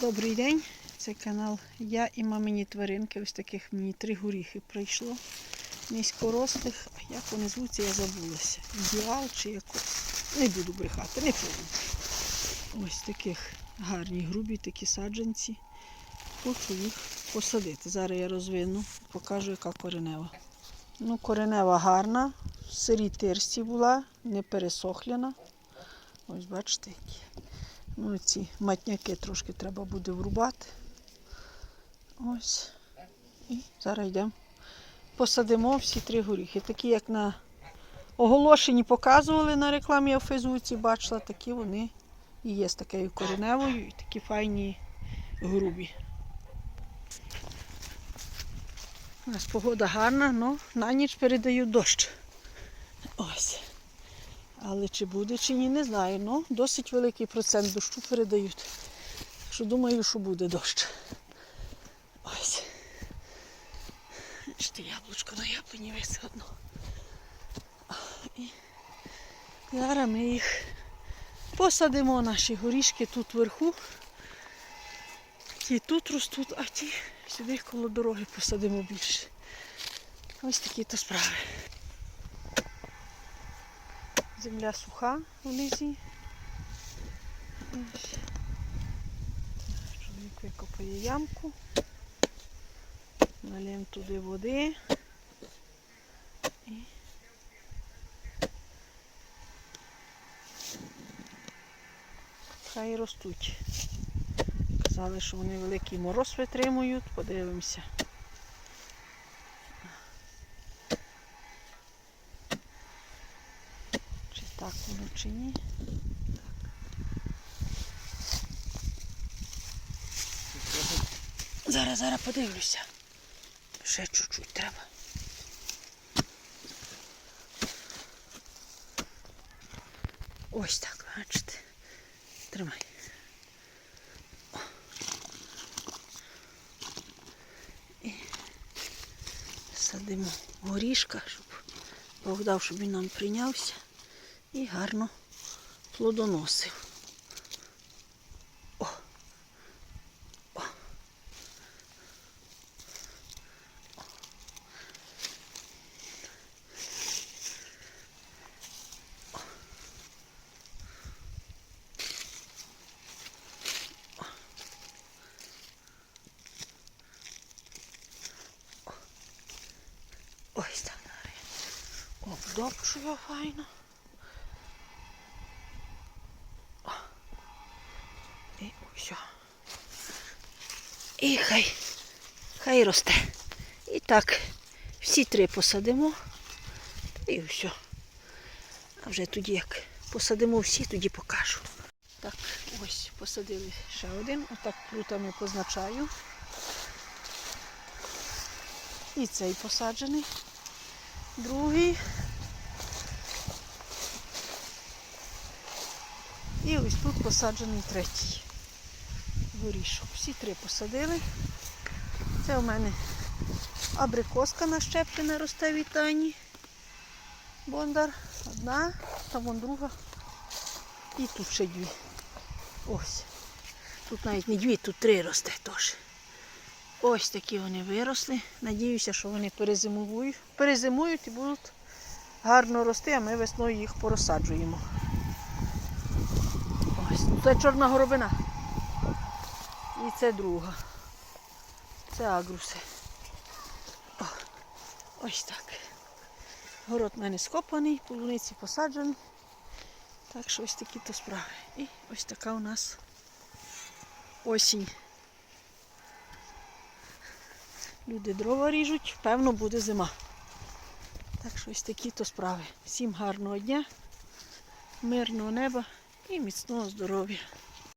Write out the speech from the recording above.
Добрий день, це канал Я і мамині тваринки. Ось таких мені три горіхи прийшло. Низькорослих, а як вони звуться, я забулася. Ідеал чи якось. Не буду брехати, не помню. Ось таких гарні, грубі такі саджанці. Хочу їх посадити. Зараз я розвину, покажу, яка коренева. Ну, коренева гарна, в сирій тирсі була, не пересохляна. Ось бачите, які. Ну, ці матняки трошки треба буде врубати. Ось. І зараз йдемо. Посадимо всі три горіхи. Такі, як на оголошенні показували на рекламі я в Фейсбуці, бачила, такі вони і є з такою кореневою, і такі файні грубі. У нас погода гарна, але на ніч передають дощ. Ось. Але чи буде, чи ні, не знаю. Ну, досить великий процент дощу передають. Що думаю, що буде дощ. Ось. Бачите, яблучко на яблуні висить одно. І зараз ми їх посадимо, наші горішки тут вверху. Ті тут ростуть, а ті сюди коло дороги посадимо більше. Ось такі то справи. Земля суха внизі. Чоловік викопає ямку. Налємо туди води. І хай ростуть. Казали, що вони великий мороз витримують. Подивимося. Чи так воно, чи ні. Зараз, зараз подивлюся. Ще чуть-чуть треба. Ось так, бачите. Тримай. І садимо горішка, щоб Бог дав, щоб він нам прийнявся і гарно плодоносив. О. О. Ось так. Обдобчую файно. О. І все. І хай, хай росте. І так, всі три посадимо. І все. А вже тоді як посадимо всі, тоді покажу. Так, ось посадили ще один. Отак плутами позначаю. І цей посаджений. Другий. І ось тут посаджений третій горішок. Всі три посадили. Це у мене абрикоска нащеплена росте від Тані. Бондар. Одна, там вон друга. І тут ще дві. Ось. Тут навіть не дві, тут три росте теж. Ось такі вони виросли. Надіюся, що вони перезимують. Перезимують і будуть гарно рости, а ми весною їх порозсаджуємо. Ось, це чорна горобина. І це друга. Це агруси. О, ось так. Город в мене скопаний, полуниці посаджені. Так що ось такі то справи. І ось така у нас осінь. Люди дрова ріжуть, певно, буде зима. Так що ось такі то справи. Всім гарного дня, мирного неба і міцного здоров'я.